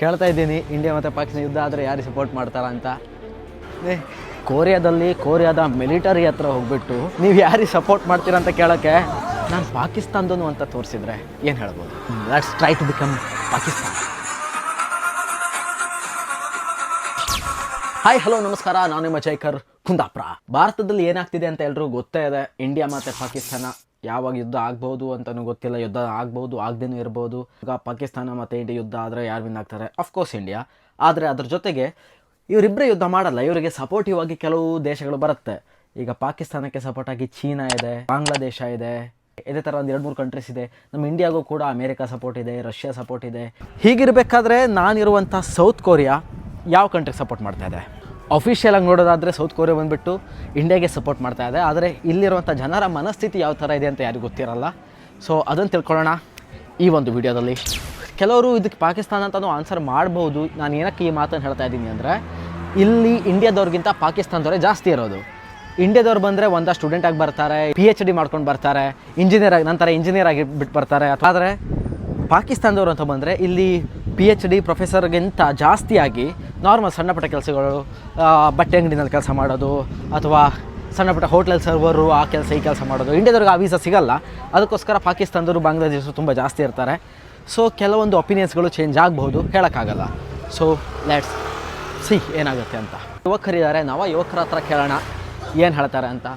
ಕೇಳ್ತಾ ಇದ್ದೀನಿ, ಇಂಡಿಯಾ ಮತ್ತು ಪಾಕಿಸ್ತಾನ ಯುದ್ಧ ಆದರೆ ಯಾರು ಸಪೋರ್ಟ್ ಮಾಡ್ತಾರ ಅಂತ. ಕೊರಿಯಾದಲ್ಲಿ, ಕೊರಿಯಾದ ಮಿಲಿಟರಿ ಹತ್ರ ಹೋಗ್ಬಿಟ್ಟು ನೀವು ಯಾರಿಗೆ ಸಪೋರ್ಟ್ ಮಾಡ್ತೀರಾ ಅಂತ ಕೇಳೋಕ್ಕೆ ನಾನು ಪಾಕಿಸ್ತಾನದನು ಅಂತ ತೋರಿಸಿದ್ರೆ ಏನು ಹೇಳ್ಬೋದು? Let's try to become Pakistan. Hi hello ನಮಸ್ಕಾರ. ನಾನು ನಿಮ್ಮ ಜೈಕರ್ ಕುಂದಾಪುರ. ಭಾರತದಲ್ಲಿ ಏನಾಗ್ತಿದೆ ಅಂತ ಎಲ್ಲರೂ ಗೊತ್ತೇ ಇದೆ. ಇಂಡಿಯಾ ಮತ್ತು ಪಾಕಿಸ್ತಾನ ಯಾವಾಗ ಯುದ್ಧ ಆಗ್ಬೋದು ಅಂತಲೂ ಗೊತ್ತಿಲ್ಲ. ಯುದ್ಧ ಆಗ್ಬೋದು ಆಗದೇನೂ ಇರ್ಬೋದು. ಈಗ ಪಾಕಿಸ್ತಾನ ಮತ್ತು ಇಂಡಿಯಾ ಯುದ್ಧ ಆದರೆ ಯಾರು ವಿನ್ ಆಗ್ತಾರೆ? Of course India. ಆದರೆ ಅದ್ರ ಜೊತೆಗೆ ಇವರಿಬ್ಬರೇ ಯುದ್ಧ ಮಾಡಲ್ಲ. ಇವರಿಗೆ ಸಪೋರ್ಟಿವ್ ಆಗಿ ಕೆಲವು ದೇಶಗಳು ಬರುತ್ತೆ. ಈಗ ಪಾಕಿಸ್ತಾನಕ್ಕೆ ಸಪೋರ್ಟ್ ಆಗಿ ಚೀನಾ ಇದೆ, ಬಾಂಗ್ಲಾದೇಶ ಇದೆ, ಇದೇ ಥರ ಒಂದು ಎರಡು ಮೂರು ಕಂಟ್ರೀಸ್ ಇದೆ. ನಮ್ಮ ಇಂಡಿಯಾಗೂ ಕೂಡ ಅಮೇರಿಕಾ ಸಪೋರ್ಟ್ ಇದೆ, ರಷ್ಯಾ ಸಪೋರ್ಟ್ ಇದೆ. ಹೀಗಿರಬೇಕಾದ್ರೆ ನಾನಿರುವಂಥ ಸೌತ್ ಕೊರಿಯಾ ಯಾವ ಕಂಟ್ರಿಗೆ ಸಪೋರ್ಟ್ ಮಾಡ್ತಾ ಇದೆ? ಅಫಿಷಿಯಲ್ ಆಗಿ ನೋಡೋದಾದರೆ ಸೌತ್ ಕೊರಿಯಾ ಬಂದುಬಿಟ್ಟು ಇಂಡಿಯಾಗೆ ಸಪೋರ್ಟ್ ಮಾಡ್ತಾ ಇದೆ. ಆದರೆ ಇಲ್ಲಿರುವಂಥ ಜನರ ಮನಸ್ಥಿತಿ ಯಾವ ಥರ ಇದೆ ಅಂತ ಯಾರಿಗೂ ಗೊತ್ತಿರಲ್ಲ. ಸೊ ಅದನ್ನು ತಿಳ್ಕೊಳ್ಳೋಣ ಈ ಒಂದು ವಿಡಿಯೋದಲ್ಲಿ. ಕೆಲವರು ಇದಕ್ಕೆ ಪಾಕಿಸ್ತಾನ ಅಂತಲೂ ಆನ್ಸರ್ ಮಾಡ್ಬೋದು. ನಾನು ಏನಕ್ಕೆ ಈ ಮಾತನ್ನು ಹೇಳ್ತಾ ಇದ್ದೀನಿ ಅಂದರೆ, ಇಲ್ಲಿ ಇಂಡಿಯಾದವ್ರಿಗಿಂತ ಪಾಕಿಸ್ತಾನದವರೇ ಜಾಸ್ತಿ ಇರೋದು. ಇಂಡಿಯಾದವ್ರು ಬಂದರೆ ಒಂದಾ ಸ್ಟೂಡೆಂಟ್ ಆಗಿ ಬರ್ತಾರೆ ಪಿ ಎಚ್ ಡಿ ಮಾಡ್ಕೊಂಡು ಬರ್ತಾರೆ ಇಂಜಿನಿಯರ್ ಆಗಿ, ನಂತರ ಇಂಜಿನಿಯರ್ ಆಗಿ ಬಿಟ್ಟು ಬರ್ತಾರೆ. ಆದರೆ, ಪಾಕಿಸ್ತಾನದವರು ಅಂತ ಬಂದರೆ, ಇಲ್ಲಿ ಪಿ ಎಚ್ ಡಿ ಪ್ರೊಫೆಸರ್ಗಿಂತ ಜಾಸ್ತಿಯಾಗಿ ನಾರ್ಮಲ್ ಸಣ್ಣ ಪುಟ್ಟ ಕೆಲಸಗಳು ಬಟ್ಟೆ ಅಂಗಡಿನಲ್ಲಿ ಕೆಲಸ ಮಾಡೋದು ಅಥವಾ ಸಣ್ಣ ಪುಟ್ಟ ಹೋಟ್ಲಲ್ಲಿ ಸರ್ವರು ಆ ಕೆಲಸ ಈ ಕೆಲಸ ಮಾಡೋದು ಇಂಡಿಯಾದವ್ರಿಗೆ ಆ ವೀಸಾ ಸಿಗಲ್ಲ ಅದಕ್ಕೋಸ್ಕರ ಪಾಕಿಸ್ತಾನದವರು ಬಾಂಗ್ಲಾದೇಶ ತುಂಬ ಜಾಸ್ತಿ ಇರ್ತಾರೆ ಸೊ ಕೆಲವೊಂದು ಒಪಿನಿಯನ್ಸ್ಗಳು ಚೇಂಜ್ ಆಗಬಹುದು ಹೇಳೋಕ್ಕಾಗಲ್ಲ ಸೊ ಲೆಟ್ಸ್ ಸಿ ಏನಾಗುತ್ತೆ ಅಂತ ಯುವಕರಿದ್ದಾರೆ ನವ ಯುವಕರ ಹತ್ರ ಕೇಳೋಣ ಏನು ಹೇಳ್ತಾರೆ ಅಂತ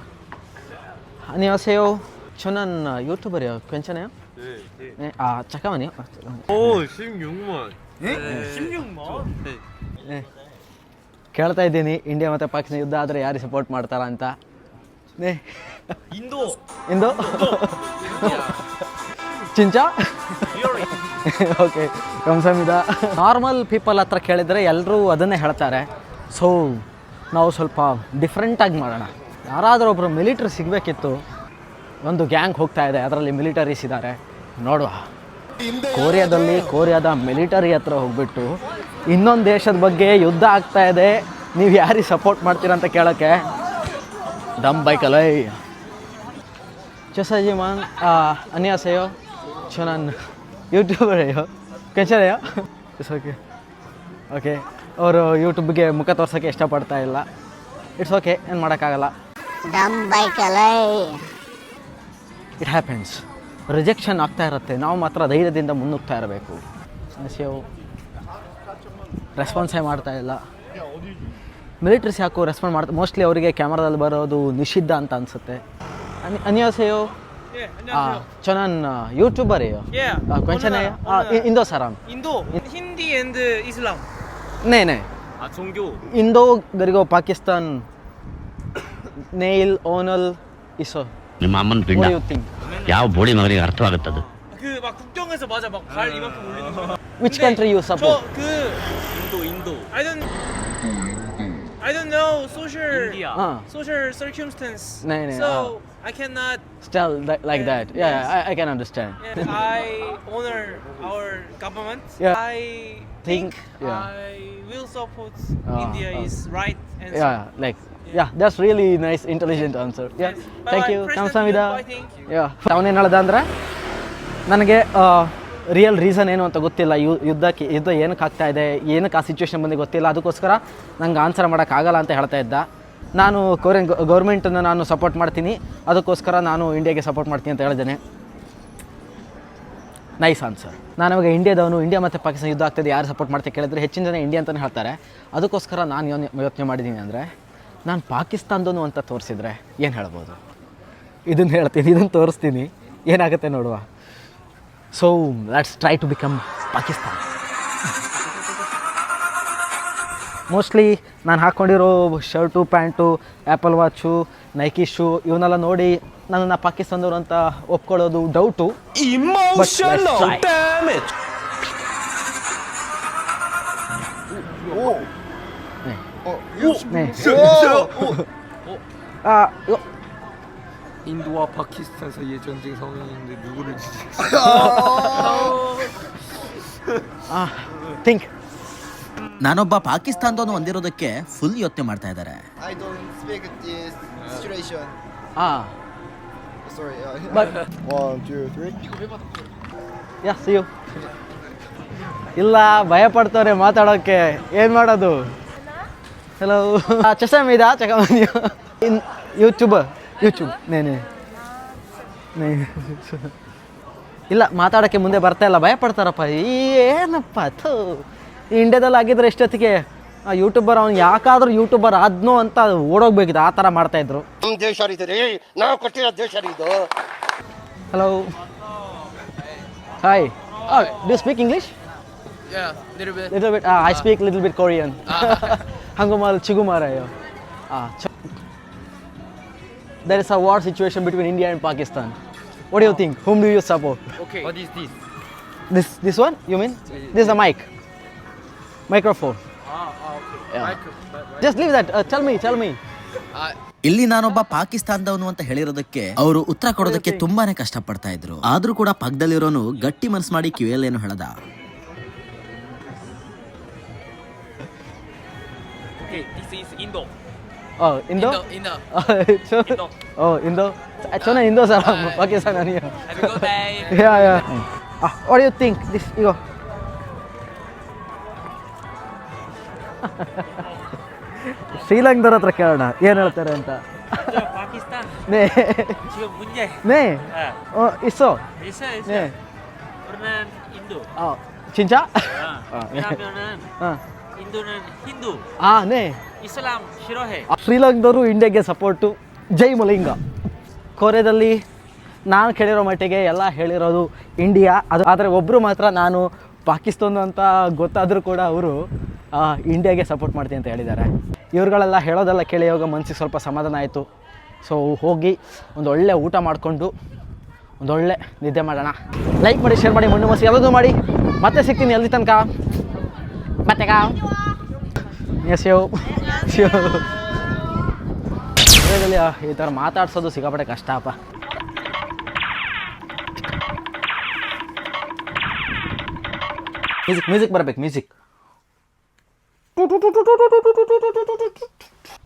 안녕하세요. 저는 유튜버예요. 괜찮아요? 네. 아 잠깐만요. 오 16만 네. ಕೇಳ್ತಾ ಇದ್ದೀನಿ ಇಂಡಿಯಾ ಮತ್ತು ಪಾಕಿಸ್ತಾನ ಯುದ್ಧ ಆದರೆ ಯಾರು ಸಪೋರ್ಟ್ ಮಾಡ್ತಾರ ಅಂತ. ನೇ ಇಂದು. ಇಂದು? ಚಿಂಚಾ? ಓಕೆ ಕಂಸಮಿದ ನಾರ್ಮಲ್ ಪೀಪಲ್ ಹತ್ರ ಕೇಳಿದರೆ ಎಲ್ಲರೂ ಅದನ್ನೇ ಹೇಳ್ತಾರೆ. ಸೊ ನಾವು ಸ್ವಲ್ಪ ಡಿಫ್ರೆಂಟಾಗಿ ಮಾಡೋಣ. ಯಾರಾದರೂ ಒಬ್ಬರು ಮಿಲಿಟ್ರಿ ಸಿಗಬೇಕಿತ್ತು ಒಂದು ಗ್ಯಾಂಗ್ ಹೋಗ್ತಾ ಇದೆ ಅದರಲ್ಲಿ ಮಿಲಿಟರೀಸ್ ಇದ್ದಾರೆ ನೋಡುವ. ಕೊರಿಯಾದಲ್ಲಿ ಕೊರಿಯಾದ ಮಿಲಿಟರಿ ಹತ್ರ ಹೋಗ್ಬಿಟ್ಟು ಇನ್ನೊಂದು ದೇಶದ ಬಗ್ಗೆ ಯುದ್ಧ ಆಗ್ತಾ ಇದೆ. ನೀವು ಯಾರಿಗೆ ಸಪೋರ್ಟ್ ಮಾಡ್ತೀರಾ ಅಂತ ಕೇಳೋಕ್ಕೆ? ದಮ್ ಬೈಕಲ್ಲ ಚೊಸಜಿ ಮಾನ್ ಅನ್ಯಾಸೆಯೋ? ಚೊ ನನ್ನ ಯೂಟ್ಯೂಬರ್ ಅಯ್ಯೋ ಕೆಚರಯ್ಯೋ? ಇಟ್ಸ್ ಓಕೆ ಓಕೆ ಅವರು ಯೂಟ್ಯೂಬ್ಗೆ ಮುಖ ತೋರ್ಸೋಕ್ಕೆ ಇಷ್ಟಪಡ್ತಾ ಇಲ್ಲ. ಇಟ್ಸ್ ಓಕೆ ಏನು ಮಾಡೋಕ್ಕಾಗಲ್ಲ. ದಮ್ ಬೈಕಲ್ಲ ಇಟ್ ಹ್ಯಾಪನ್ಸ್ ರಿಜೆಕ್ಷನ್ ಆಗ್ತಾ ಇರುತ್ತೆ. ನಾವು ಮಾತ್ರ ಧೈರ್ಯದಿಂದ ಮುನ್ನುಗ್ತಾ ಇರಬೇಕು. ಸೇವ್ ರೆಸ್ಪಾನ್ಸೇ ಮಾಡ್ತಾ ಇಲ್ಲ. ಮಿಲಿಟ್ರಿಸ್ ಯಾಕು ರೆಸ್ಪಾಂಡ್ ಮಾಡ್ತಾ ಮೋಸ್ಟ್ಲಿ ಅವರಿಗೆ ಕ್ಯಾಮರಾದಲ್ಲಿ ಬರೋದು ನಿಷಿದ್ಧ ಅಂತ ಅನಿಸುತ್ತೆ. ಅನಿ ಚನನ್ ಚೆನ್ನಾನ್ ಯೂಟ್ಯೂಬರ್ ಅಯ್ಯೋ ಕೊಂಚನೇ ಇಂದೋ ಸರಾಮ್ ಇಂದೋ? ಹಿಂದಿ ಎಂದ್ ಇಸ್ಲಾಂ ನೇನೆ ಇಂದೋ ಗರಿಗೋ ಪಾಕಿಸ್ತಾನ್ ನೇಯಿಲ್ ಓನಲ್ ಇಸೋ. ನಿಮ್ಮ ಅಮ್ಮನ ಪಿಂಡ. ಯು ಥಿಂಕ್ ಯಾವ ಬೋಳಿ ಮಗನಿಗೆ ಅರ್ಥವಾಗುತ್ತದು 그 막 국경에서 맞아 막 발 이만큼 올리는 거 Which country you support? 저그 인도 인도 I don't I don't know social India. Uh. social circumstance. No, no, so ah. I cannot. Still like that. Yeah, Yes. I, I can understand. I honor our government. Yeah. I think Yeah. I will support ah, India ah. is right and yeah, like yeah, that's really nice, intelligent answer. Yeah, Yes. Thank you. Thank you. Yeah, ಅವನೇನು ಹೇಳ್ದ ಅಂದ್ರೆ ನನಗೆ real reason ಏನು ಅಂತ ಗೊತ್ತಿಲ್ಲ. You ಯುದ್ಧಕ್ಕೆ ಯುದ್ಧ ಏನಕ್ಕೆ ಆಗ್ತಾ ಇದೆ, ಏನಕ್ಕೆ ಆ ಸಿಚುವೇಶನ್ ಬಂದು ಗೊತ್ತಿಲ್ಲ. ಅದಕ್ಕೋಸ್ಕರ ನಂಗೆ ಆನ್ಸರ್ ಮಾಡೋಕ್ಕಾಗಲ್ಲ ಅಂತ ಹೇಳ್ತಾ ಇದ್ದ. ನಾನು ಕೊರಿಯನ್ ಗೌರ್ಮೆಂಟನ್ನು ನಾನು ಸಪೋರ್ಟ್ ಮಾಡ್ತೀನಿ. ಅದಕ್ಕೋಸ್ಕರ ನಾನು ಇಂಡಿಯಾಗೆ ಸಪೋರ್ಟ್ ಮಾಡ್ತೀನಿ ಅಂತ ಹೇಳಿದ್ದೇನೆ. ನೈಸ್ ಆನ್ಸರ್ ನಾನು ಇವಾಗ ಇಂಡಿಯಾದವನು ಇಂಡಿಯಾ ಮತ್ತು ಪಾಕಿಸ್ತಾನ ಯುದ್ಧ ಆಗ್ತದೆ ಯಾರು ಸಪೋರ್ಟ್ ಮಾಡ್ತಾ ಕೇಳಿದ್ರೆ ಹೆಚ್ಚಿನ ಜನ ಇಂಡಿಯಾ ಅಂತಲೇ ಹೇಳ್ತಾರೆ. ಅದಕ್ಕೋಸ್ಕರ ನಾನು ಯೋಚನೆ ಮಾಡಿದ್ದೀನಿ ಅಂದರೆ, ನಾನು ಪಾಕಿಸ್ತಾನದವನು ಅಂತ ತೋರಿಸಿದರೆ ಏನು ಹೇಳ್ಬೋದು? ಇದನ್ನು ಹೇಳ್ತೀನಿ, ಇದನ್ನು ತೋರಿಸ್ತೀನಿ. ಏನಾಗುತ್ತೆ ನೋಡುವ. So let's try to become Pakistan mostly ನಾನು ಹಾಕ್ಕೊಂಡಿರೋ shirt pant Apple watch Nike shoe ಇವನ್ನೆಲ್ಲ ನೋಡಿ ನನ್ನನ್ನು ಪಾಕಿಸ್ತಾನದವ್ರು ಅಂತ ಒಪ್ಕೊಳ್ಳೋದು ಡೌಟು Emotional 인도와 파키스탄 사이의 전쟁 상황인데 누구를 지지? 아, think. ನಾನೊಬ್ಬ ಪಾಕಿಸ್ತಾನದವನು ಹೊಂದಿರೋದಕ್ಕೆ ಫುಲ್ ಯೋಚನೆ ಮಾಡ್ತಾ ಇದ್ದಾರೆ I don't speak this situation. 아, Sorry. Uh, but One, two, three. yeah, see you. ಇಲ್ಲ ಭಯ ಪಡ್ತವ್ರೆ ಮಾತಾಡೋಕ್ಕೆ ಏನು ಮಾಡೋದು ಹಲೋ ಚಷಮ್ ಇದಾ ಚಕಮಂದಿ ಇನ್ ಯೂಟ್ಯೂಬ್ ಯೂಟ್ಯೂಬ್ ನೇನೆ ನೇ. ಇಲ್ಲ ಮಾತಾಡೋಕ್ಕೆ ಮುಂದೆ ಬರ್ತಾ ಇಲ್ಲ ಭಯ ಪಡ್ತಾರಪ್ಪ ಏನಪ್ಪ ಥೂ. ಇಂಡ್ಯಾದಲ್ಲಿ ಇಂಡಿಯಾದಲ್ಲಿ ಆಗಿದ್ರೆ ಎಷ್ಟೊತ್ತಿಗೆ? ಆ ಯೂಟ್ಯೂಬರ್ ಅವ್ನು ಯಾಕಾದ್ರೂ ಯೂಟ್ಯೂಬರ್ ಆದ್ನೋ ಅಂತ ಓಡೋಗ್ಬೇಕಿತ್ತು ಆ ಥರ ಮಾಡ್ತಾಯಿದ್ರು ನಮ್ಮ ದೇಶ ರೀ ನಾವು ಕೊಟ್ಟಿರೋ ದೇಶ ರೀ ಇದು hello hi do speak English little bit I speak little bit Korean speak little bit there is a war situation between india and pakistan what do you think whom do you support Okay. What is this? this this one you mean this is a mic microphone Ah, ah okay. Yeah. Microphone. just leave that uh, tell me tell me Uh, ಇಲ್ಲಿ ನಾನೊಬ್ಬ ಪಾಕಿಸ್ತಾನದವನು ಅಂತ ಹೇಳಿರೋದಕ್ಕೆ ಅವರು ಉತ್ತರ ಕೊಡೋದಕ್ಕೆ ತುಂಬಾನೇ ಕಷ್ಟಪಡ್ತಾ ಇದ್ರು ಆದ್ರೂ ಕೂಡ ಪಕ್ಕದಲ್ಲಿರೋನು ಗಟ್ಟಿ ಮನ್ಸ್ ಮಾಡಿ ಕಿವಿಯಲ್ಲೇನು ಹೇಳದ Okay, this is Indo. Oh, Indo Indo. Indo. Indo oh, Indo sir Indo salam. Pakistan niya. You a good day. yeah, yeah. Ah, what do you think? This ego. ಶ್ರೀಲಂಕದವ್ರ ಹತ್ರ ಕೇಳೋಣ ಏನ್ ಹೇಳ್ತಾರೆ ಅಂತ ಪಾಕಿಸ್ತಾನ್ ನೇ ಮುಂಜೆ ನೇ ಇಸೋ ನೇ ಚಿಂಚಾ ಹಾಂ ಹಿಂದೂ. ಆ ಇಸ್ಲಾಂ ಶಿರೋಹೆ. ಶ್ರೀಲಂಕಾದವರು ಇಂಡಿಯಾಗೆ ಸಪೋರ್ಟು. ಜೈ ಮಲಿಂಗ. ಕೊರಿಯಾದಲ್ಲಿ ನಾನು ಕೇಳಿರೋ ಮಟ್ಟಿಗೆ ಎಲ್ಲ ಹೇಳಿರೋದು ಇಂಡಿಯಾ. ಅದು ಆದರೆ ಒಬ್ಬರು ಮಾತ್ರ ನಾನು ಪಾಕಿಸ್ತಾನ ಅಂತ ಗೊತ್ತಾದರೂ ಕೂಡ ಅವರು ಇಂಡಿಯಾಗೆ ಸಪೋರ್ಟ್ ಮಾಡ್ತೀನಿ ಅಂತ ಹೇಳಿದ್ದಾರೆ. ಇವ್ರುಗಳೆಲ್ಲ ಹೇಳೋದೆಲ್ಲ ಕೇಳಿ ಇವಾಗ ಮನಸ್ಸಿಗೆ ಸ್ವಲ್ಪ ಸಮಾಧಾನ ಆಯಿತು. ಸೊ ಹೋಗಿ ಒಂದು ಒಳ್ಳೆ ಊಟ ಮಾಡಿಕೊಂಡು ಒಂದೊಳ್ಳೆ ನಿದ್ದೆ ಮಾಡೋಣ. ಲೈಕ್ ಮಾಡಿ ಶೇರ್ ಮಾಡಿ ಮಣ್ಣು ಮಸಿ ಎಲ್ಲದೂ ಮಾಡಿ. ಮತ್ತೆ ಸಿಗ್ತೀನಿ ಎಲ್ಲಿ ತನಕ. ಮತ್ತೆ ಕಾ ಎಸ್ ಯೋ ಶಿವ್ ಇಂಡಿಯಾದಲ್ಲಿ ಈ ಥರ ಮಾತಾಡ್ಸೋದು ಕಷ್ಟ ಕಷ್ಟಪ್ಪ ಮ್ಯೂಸಿಕ್ ಮ್ಯೂಸಿಕ್ ಬರ್ಬೇಕು ಮ್ಯೂಸಿಕ್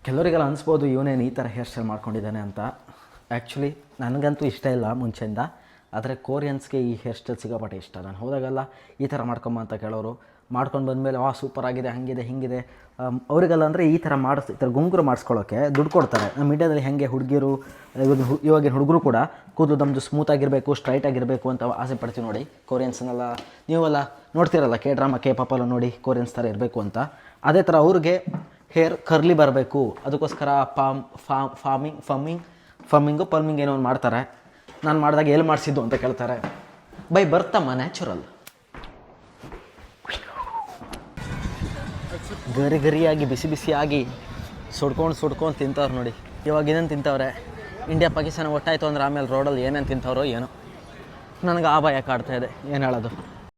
ಕೆಲವರಿಗೆಲ್ಲ ಅನಿಸ್ಬೋದು ಇವನೇನು ಈ ಥರ ಹೇರ್ ಸ್ಟೈಲ್ ಮಾಡ್ಕೊಂಡಿದ್ದಾನೆ ಅಂತ. ಆ್ಯಕ್ಚುಲಿ ನನಗಂತೂ ಇಷ್ಟ ಇಲ್ಲ ಮುಂಚೆಯಿಂದ. ಆದರೆ ಕೋರಿಯನ್ಸ್ಗೆ ಈ ಹೇರ್ ಸ್ಟೈಲ್ ಸಿಗೋಪಟ್ಟೆ ಇಷ್ಟ. ನಾನು ಹೋದಾಗೆಲ್ಲ ಈ ಥರ ಮಾಡ್ಕೊಂಬ ಅಂತ ಕೇಳೋರು. ಮಾಡ್ಕೊಂಡು ಬಂದಮೇಲೆ ವಾ ಸೂಪರ್ ಆಗಿದೆ, ಹಾಗಿದೆ, ಹಿಂಗಿದೆ. ಅವರಿಗೆಲ್ಲ ಅಂದರೆ ಈ ಥರ ಮಾಡಿಸ್, ಈ ಥರ ಗುಂಗುರು ಮಾಡಿಸ್ಕೊಳ್ಳೋಕ್ಕೆ ದುಡ್ಡು ಕೊಡ್ತಾರೆ. ನಮ್ಮ ಇಂಡಿಯಾದಲ್ಲಿ ಹೇಗೆ ಹುಡುಗಿರು, ಇವಾಗ ಇವಾಗಿನ ಹುಡುಗರು ಕೂಡ ಕೂದಲು ನಮ್ಮದು ಸ್ಮೂತ್ ಆಗಿರಬೇಕು ಸ್ಟ್ರೈಟ್ ಆಗಿರಬೇಕು ಅಂತ ಆಸೆ ಪಡ್ತೀವಿ ನೋಡಿ ಕೋರಿಯನ್ಸ್ನೆಲ್ಲ. ನೀವೆಲ್ಲ ನೋಡ್ತಿರಲ್ಲ ಕೆ ಡ್ರಾಮಾ ಕೆ ಪಾಪಲ್ಲ ನೋಡಿ ಕೋರಿಯನ್ಸ್ ಥರ ಇರಬೇಕು ಅಂತ. ಅದೇ ಥರ ಅವ್ರಿಗೆ ಹೇರ್ ಕರ್ಲಿ ಬರಬೇಕು. ಅದಕ್ಕೋಸ್ಕರ ಪಾಮ್ ಫಾಮ್ ಫಾರ್ಮಿಂಗ್ ಫಮ್ಮಿಂಗ್ ಫಮ್ಮಿಂಗು ಪಲ್ಮಿಂಗ್ ಏನೋ ಒಂದು ಮಾಡ್ತಾರೆ. ನಾನು ಮಾಡಿದಾಗ ಎಲ್ಲಿ ಮಾಡಿಸಿದ್ದು ಅಂತ ಕೇಳ್ತಾರೆ. ಬೈ, ಬರ್ತಮ್ಮ ನ್ಯಾಚುರಲ್ ಗರಿ ಗರಿಯಾಗಿ, ಬಿಸಿ ಬಿಸಿಯಾಗಿ ಸುಡ್ಕೊಂಡು ಸುಡ್ಕೊಂಡು ತಿಂತವ್ರು ನೋಡಿ. ಇವಾಗ ಏನೇನು ತಿಂತವ್ರೆ? ಇಂಡಿಯಾ ಪಾಕಿಸ್ತಾನ ಒಟ್ಟಾಯಿತು ಅಂದ್ರೆ ಆಮೇಲೆ ರೋಡಲ್ಲಿ ಏನೇನು ತಿಂತವ್ರೋ ಏನೋ. ನನಗೆ ಆ ಭಯ ಕಾಡ್ತಾ ಇದೆ. ಏನು ಹೇಳೋದು?